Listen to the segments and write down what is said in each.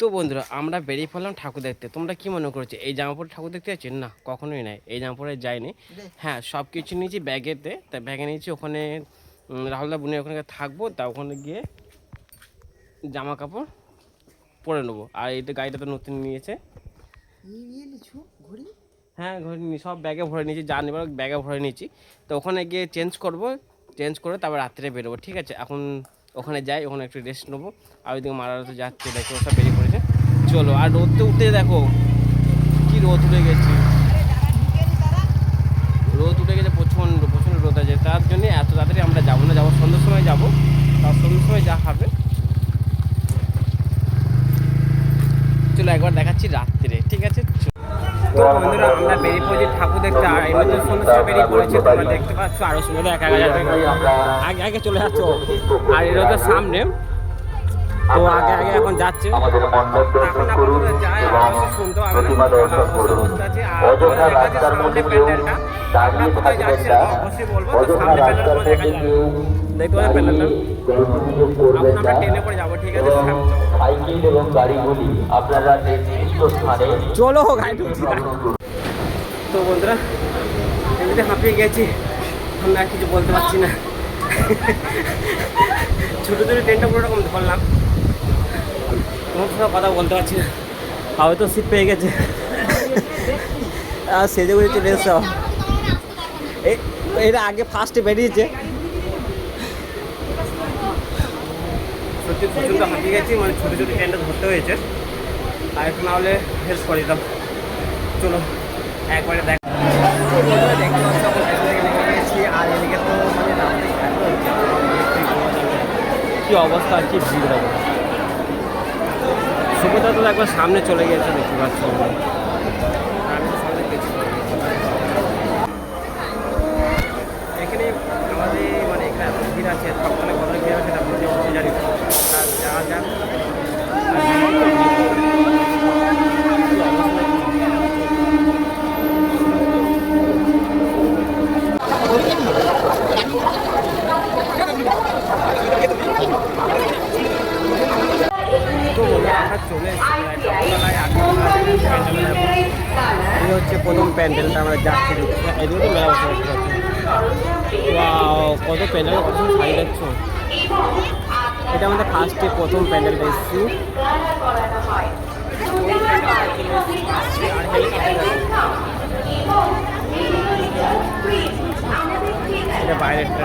তো বন্ধুরা আমরা বেরিয়ে পড়লাম ঠাকুর দেখতে। তোমরা কি মনে করছ এই জামা পরে ঠাকুর দেখতে যাচ্ছি? না কখনোই নাই। এই জামা পরে যাইনি হ্যাঁ সব কিছু নিয়েছি ব্যাগেতে। তা ব্যাগে নিয়েছি ওখানে রাহুলদা বুনে ওখানে থাকব তা ওখানে গিয়ে জামা কাপড় পরে নেব। আর এই তো গাড়িটা তো নতুন নিয়েছে। হ্যাঁ ঘরে নিয়ে সব ব্যাগে ভরে নিয়েছি যা নেবার ব্যাগে ভরে নিয়েছি। তো ওখানে গিয়ে চেঞ্জ করব চেঞ্জ করে তারপর রাত্রে বেরোবো ঠিক আছে? এখন ওখানে যাই, ওখানে একটু রেস্ট নেব। আর ওইদিকে মারা তো যাচ্ছে, দেখো, সব বেরিয়ে পড়েছে। চলো, আর রোদতে উঠতে দেখো, কি রোদ উঠে গেছে। রোদ উঠে গেছে, প্রচণ্ড প্রচণ্ড রোদ আছে। তার জন্য এত তাড়াতাড়ি আমরা যাব না, যাব সন্ধ্যের সময় যাব। তার সন্ধ্যের সময় যা হবে। চলো, একবার দেখাচ্ছি রাত্রে, ঠিক আছে? তো বন্ধুরা, আমরা বেরিয়ে পড়েছি ঠাকুর দেখতে, আর এমনি তো সময় বেরিয়ে পড়েছি, তোমরা দেখতে পাচ্ছ, আরও সুন্দর একা একা আগে আগে চলে যাচ্ছ। আর এটা তো সামনে। তো আগে আগে এখন যাচ্ছে। এখন আপাতত যায় এবং প্রতিমা দর্শন করুন। অযথা রাস্তার মধ্যে কেউ দাঁড়িয়ে থাকবেন না। অযথা রাস্তার মধ্যে কেউ করবেন না। এবং সাইকেল এবং গাড়িগুলি আপনারা নির্দিষ্ট স্থানে চলো। তো বন্ধুরা এমনিতে হাঁপিয়ে গেছি। আমি আর কিছু বলতে পারছি না। ছোটো ছোটো ট্রেনটা পুরো রকম ধরলাম। তোমার সাথে কথা বলতে পারছি না। হয়তো সিট পেয়ে গেছে। আর সেজে গুজে চলে এসছো এটা আগে ফার্স্টে বেরিয়েছে। সত্যি প্রচণ্ড হাঁপিয়ে গেছি মানে ছোটো ছোটো ট্রেনটা ধরতে হয়েছে। আর একটু না হলে হেল্প করে দিতাম। চলো একবারে দেখ আর এদিকে তো মানে কি অবস্থা কি ভিড় সুভদ্রা তো একবার সামনে চলে গেছে দেখতে পাচ্ছ আমি তো সামনে গেছি এখানে আমাদের মানে এখানে এত ভিড় আছে সকালে কত ভিড় আছে সেটা বুঝতে বুঝতে জানি না। আর যাওয়া যাক তো বন্ধুরা আমরা চলে এসেছি প্রায় সকালবেলায় আটটা প্যান্ডেলে যাব। এই হচ্ছে প্রথম প্যান্ডেলটা আমরা যাচ্ছি। এদিকে তো মেলা বসে কত প্যান্ডেল, কত শাড়ি দেখছ? এটা আমাদের ফার্স্টে প্রথম প্যান্ডেলটা এসেছি এটা বাইরেরটা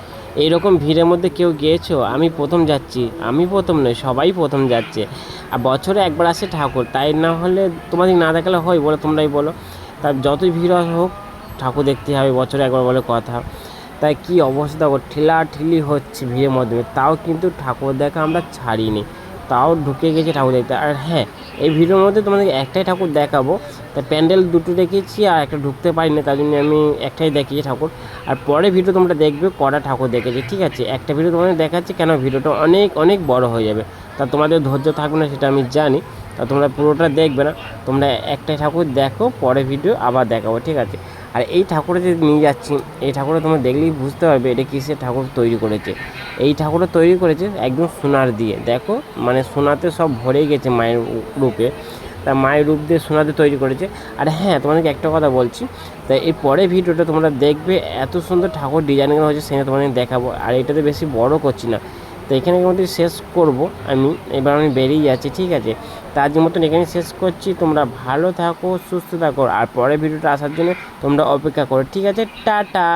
এইরকম ভিড়ের মধ্যে কেউ গিয়েছো? আমি প্রথম যাচ্ছি। আমি প্রথম নয় সবাই প্রথম যাচ্ছে। আর বছরে একবার আসে ঠাকুর, তাই না হলে তোমাদের না দেখালে হয় বলো, তোমরাই বলো। তার যতই ভিড় হোক, ঠাকুর দেখতে হবে, বছরে একবার বলে কথা। তাই কি অবস্থা দেখো ঠেলা ঠেলি হচ্ছে ভিড়ের মধ্যে। তাও কিন্তু ঠাকুর দেখা আমরা ছাড়িনি। তাও ঢুকে গেছে ঠাকুর দেখতে। আর হ্যাঁ এই ভিডিওর মধ্যে তোমাদের একটাই ঠাকুর দেখাবো। তা প্যান্ডেল দুটো দেখেছি আর একটা ঢুকতে পারিনি, তার জন্য আমি একটাই দেখিয়েছি ঠাকুর। আর পরে ভিডিও তোমরা দেখবে কটা ঠাকুর দেখেছি, ঠিক আছে? একটা ভিডিও তোমাদের দেখাচ্ছি কেন ভিডিওটা অনেক অনেক বড় হয়ে যাবে। তা তোমাদের ধৈর্য থাকবে না, সেটা আমি জানি। তা তোমরা পুরোটা দেখবে না, তোমরা একটাই ঠাকুর দেখো, পরে ভিডিও আবার দেখাবো, ঠিক আছে? আর এই ঠাকুরে যে নিয়ে যাচ্ছি, এই ঠাকুরে তোমরা দেখলেই বুঝতে পারবে এটা কিসের ঠাকুর তৈরি করেছে। এই ঠাকুরটা তৈরি করেছে একদম সোনার দিয়ে। দেখো মানে সোনাতে সব ভরে গেছে মায়ের রূপে। তা মায়ের রূপ দিয়ে সোনাতে তৈরি করেছে। আর হ্যাঁ তোমাদেরকে একটা কথা বলছি, তা এই পরে ভিডিওটা তোমরা দেখবে এত সুন্দর ঠাকুর ডিজাইন করা হয়েছে, সেটা তোমাদের দেখাবো। আর এটাতে বেশি বড় করছি না। তো এখানে মধ্যে শেষ করব। আমি, এবার আমি বেরিয়ে যাচ্ছি, ঠিক আছে? তার মতন এখানে শেষ করছি। তোমরা ভালো থাকো, সুস্থ থাকো, আর পরে ভিডিওটা আসার জন্য তোমরা অপেক্ষা করো, ঠিক আছে? টাটা!